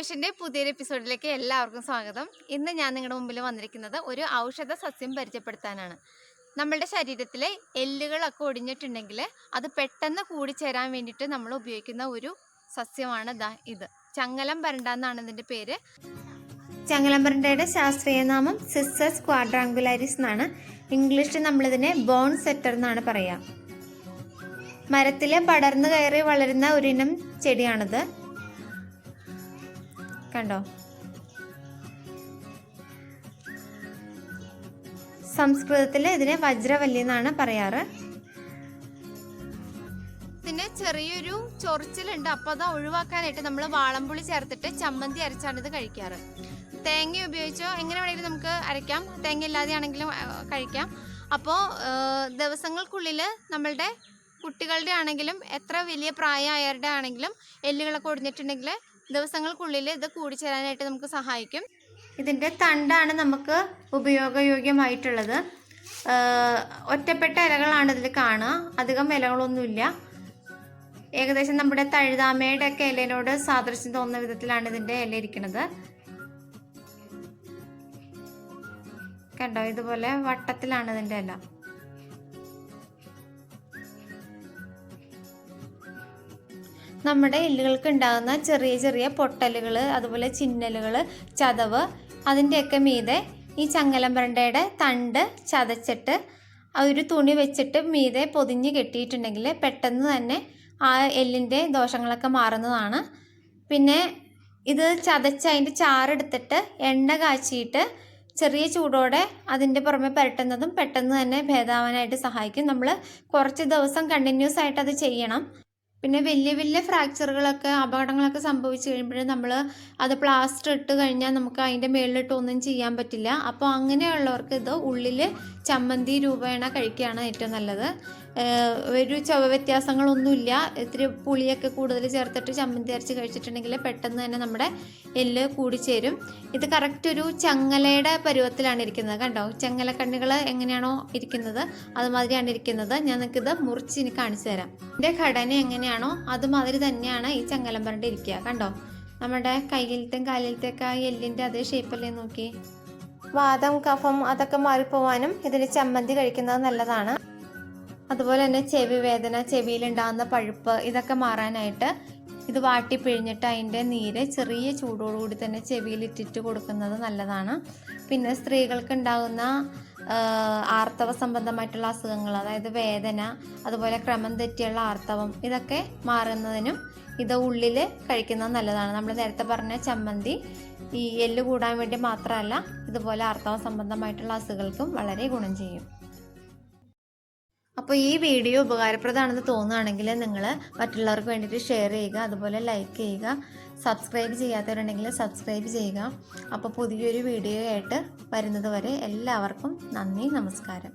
ആയുഷിന്റെ പുതിയൊരു എപ്പിസോഡിലേക്ക് എല്ലാവർക്കും സ്വാഗതം. ഇന്ന് ഞാൻ നിങ്ങളുടെ മുമ്പിൽ വന്നിരിക്കുന്നത് ഒരു ഔഷധ സസ്യം പരിചയപ്പെടുത്താനാണ്. നമ്മളുടെ ശരീരത്തിലെ എല്ലുകളൊക്കെ ഒടിഞ്ഞിട്ടുണ്ടെങ്കിൽ അത് പെട്ടെന്ന് കൂടിച്ചേരാൻ വേണ്ടിയിട്ട് നമ്മൾ ഉപയോഗിക്കുന്ന ഒരു സസ്യമാണ് ദാ ഇത്. ചങ്ങലം വരണ്ട എന്നാണ് ഇതിന്റെ പേര്. ചങ്ങലം വരണ്ടയുടെ ശാസ്ത്രീയ നാമം സിസ്സസ് ക്വാഡ്രാങ്കുലാരിസ് എന്നാണ്. ഇംഗ്ലീഷിൽ നമ്മളിതിനെ ബോൺ സെറ്റർ എന്നാണ് പറയാ. മരത്തിൽ പടർന്നു കയറി വളരുന്ന ഒരിനം ചെടിയാണിത്. കണ്ടോ? സംസ്കൃതത്തിൽ ഇതിനെ വജ്രവല്ലി എന്നാണ് പറയാറ്. പിന്നെ ചെറിയൊരു ചൊറിച്ചിലുണ്ട്. അപ്പോൾ അത് ഒഴിവാക്കാനായിട്ട് നമ്മൾ വാളംപുളി ചേർത്തിട്ട് ചമ്മന്തി അരച്ചാണ് ഇത് കഴിക്കാറ്. തേങ്ങ ഉപയോഗിച്ചോ? എങ്ങനെ വേണമെങ്കിലും നമുക്ക് അരയ്ക്കാം തേങ്ങ ഇല്ലാതെ ആണെങ്കിലും കഴിക്കാം. അപ്പോൾ ദിവസങ്ങൾക്കുള്ളിൽ നമ്മളുടെ കുട്ടികളുടെ ആണെങ്കിലും എത്ര വലിയ പ്രായമായവരുടെ ആണെങ്കിലും എല്ലുകളൊക്കെ ഒടിഞ്ഞിട്ടുണ്ടെങ്കിൽ ദിവസങ്ങൾക്കുള്ളിൽ ഇത് കൂടിച്ചേരാനായിട്ട് നമുക്ക് സഹായിക്കും. ഇതിന്റെ തണ്ടാണ് നമുക്ക് ഉപയോഗയോഗ്യമായിട്ടുള്ളത്. ഒറ്റപ്പെട്ട ഇലകളാണ് ഇതിൽ കാണുക. അധികം ഇലകളൊന്നുമില്ല. ഏകദേശം നമ്മുടെ തഴുതാമയുടെ ഒക്കെ ഇലയിലോട് സാദൃശ്യം തോന്നുന്ന വിധത്തിലാണ് ഇതിന്റെ ഇല ഇരിക്കുന്നത്. കണ്ടോ? ഇതുപോലെ വട്ടത്തിലാണ് ഇതിന്റെ ഇല. നമ്മുടെ എല്ലുകൾക്ക് ഉണ്ടാകുന്ന ചെറിയ ചെറിയ പൊട്ടലുകൾ അതുപോലെ ചിന്നലുകൾ ചതവ് അതിന്റെയൊക്കെ മീതെ ഈ ചങ്ങലമ്പരണ്ടയുടെ തണ്ട് ചതച്ചിട്ട് ഒരു തുണി വെച്ചിട്ട് മീതെ പൊതിഞ്ഞ് കെട്ടിയിട്ടുണ്ടെങ്കിൽ പെട്ടെന്ന് തന്നെ ആ എല്ലിന്റെ ദോഷങ്ങളൊക്കെ മാറുന്നതാണ്. പിന്നെ ഇത് ചതച്ച് അതിന്റെ ചാറെടുത്തിട്ട് എണ്ണ കാച്ചിയിട്ട് ചെറിയ ചൂടോടെ അതിന്റെ പുറമെ പുരട്ടുന്നതും പെട്ടെന്ന് തന്നെ ഭേദാവാനായിട്ട് സഹായിക്കും. നമ്മൾ കുറച്ച് ദിവസം കണ്ടിന്യൂസ് ആയിട്ട് അത് ചെയ്യണം. പിന്നെ വലിയ വലിയ ഫ്രാക്ചറുകളൊക്കെ അപകടങ്ങളൊക്കെ സംഭവിച്ചു കഴിയുമ്പോൾ നമ്മൾ അത് പ്ലാസ്റ്റർ ഇട്ട് കഴിഞ്ഞാൽ നമുക്ക് അതിന്റെ മേളിലിട്ട് ഒന്നും ചെയ്യാൻ പറ്റില്ല. അപ്പോൾ അങ്ങനെയുള്ളവർക്ക് ഇത് ഉള്ളിൽ ചമ്മന്തി രൂപേണ കഴിക്കുകയാണ് ഏറ്റവും നല്ലത്. ഒരു ചവ വ്യത്യാസങ്ങളൊന്നുമില്ല. ഇത്തിരി പുളിയൊക്കെ കൂടുതൽ ചേർത്തിട്ട് ചമ്മന്തി അരച്ച് കഴിച്ചിട്ടുണ്ടെങ്കിൽ പെട്ടെന്ന് തന്നെ നമ്മുടെ എല്ല് കൂടിച്ചേരും. ഇത് കറക്റ്റ് ഒരു ചങ്ങലയുടെ പരുവത്തിലാണ് ഇരിക്കുന്നത് കണ്ടോ? ചങ്ങലക്കണ്ണികൾ എങ്ങനെയാണോ ഇരിക്കുന്നത് അതുമാതിരിയാണ് ഇരിക്കുന്നത്. ഞാൻ നിങ്ങൾക്കിത് മുറിച്ച് ഇനി കാണിച്ചു തരാം. ഇതിന്റെ ഘടന എങ്ങനെയാണോ അതുമാതിരി തന്നെയാണ് ഈ ചങ്ങലം പറഞ്ഞിട്ട് ഇരിക്കുക കണ്ടോ? നമ്മുടെ കയ്യിലത്തെയും കാലിലത്തെയൊക്കെ ആ എല്ലിന്റെ അതേ ഷേപ്പല്ലേ നോക്കി വാദം കഫം അതൊക്കെ മാറിപ്പോവാനും ഇതിന് ചമ്മന്തി കഴിക്കുന്നത് നല്ലതാണ്. അതുപോലെ തന്നെ ചെവി വേദന ചെവിയിലുണ്ടാകുന്ന പഴുപ്പ് ഇതൊക്കെ മാറാനായിട്ട് ഇത് വാട്ടി പിഴിഞ്ഞിട്ട് അതിന്റെ നീര് ചെറിയ ചൂടോടുകൂടി തന്നെ ചെവിയിൽ ഇട്ടിട്ട് കൊടുക്കുന്നത് നല്ലതാണ്. പിന്നെ സ്ത്രീകൾക്ക് ഉണ്ടാകുന്ന ആർത്തവ സംബന്ധമായിട്ടുള്ള അസുഖങ്ങൾ അതായത് വേദന അതുപോലെ ക്രമം തെറ്റിയുള്ള ആർത്തവം ഇതൊക്കെ മാറുന്നതിനും ഇത് ഉള്ളിൽ കഴിക്കുന്നത് നല്ലതാണ്. നമ്മൾ നേരത്തെ പറഞ്ഞ ചമ്മന്തി ഈ എല്ല് കൂടാൻ വേണ്ടി മാത്രമല്ല ഇതുപോലെ ആർത്തവ സംബന്ധമായിട്ടുള്ള അസുഖങ്ങൾക്കും വളരെ ഗുണം ചെയ്യും. അപ്പോൾ ഈ വീഡിയോ ഉപകാരപ്രദമാണെന്ന് തോന്നുകയാണെങ്കിൽ നിങ്ങൾ മറ്റുള്ളവർക്ക് വേണ്ടിയിട്ട് ഷെയർ ചെയ്യുക അതുപോലെ ലൈക്ക് ചെയ്യുക സബ്സ്ക്രൈബ് ചെയ്യാത്തവരുണ്ടെങ്കിൽ സബ്സ്ക്രൈബ് ചെയ്യുക. അപ്പോൾ പുതിയൊരു വീഡിയോ ആയിട്ട് വരുന്നത് വരെ എല്ലാവർക്കും നന്ദി നമസ്കാരം.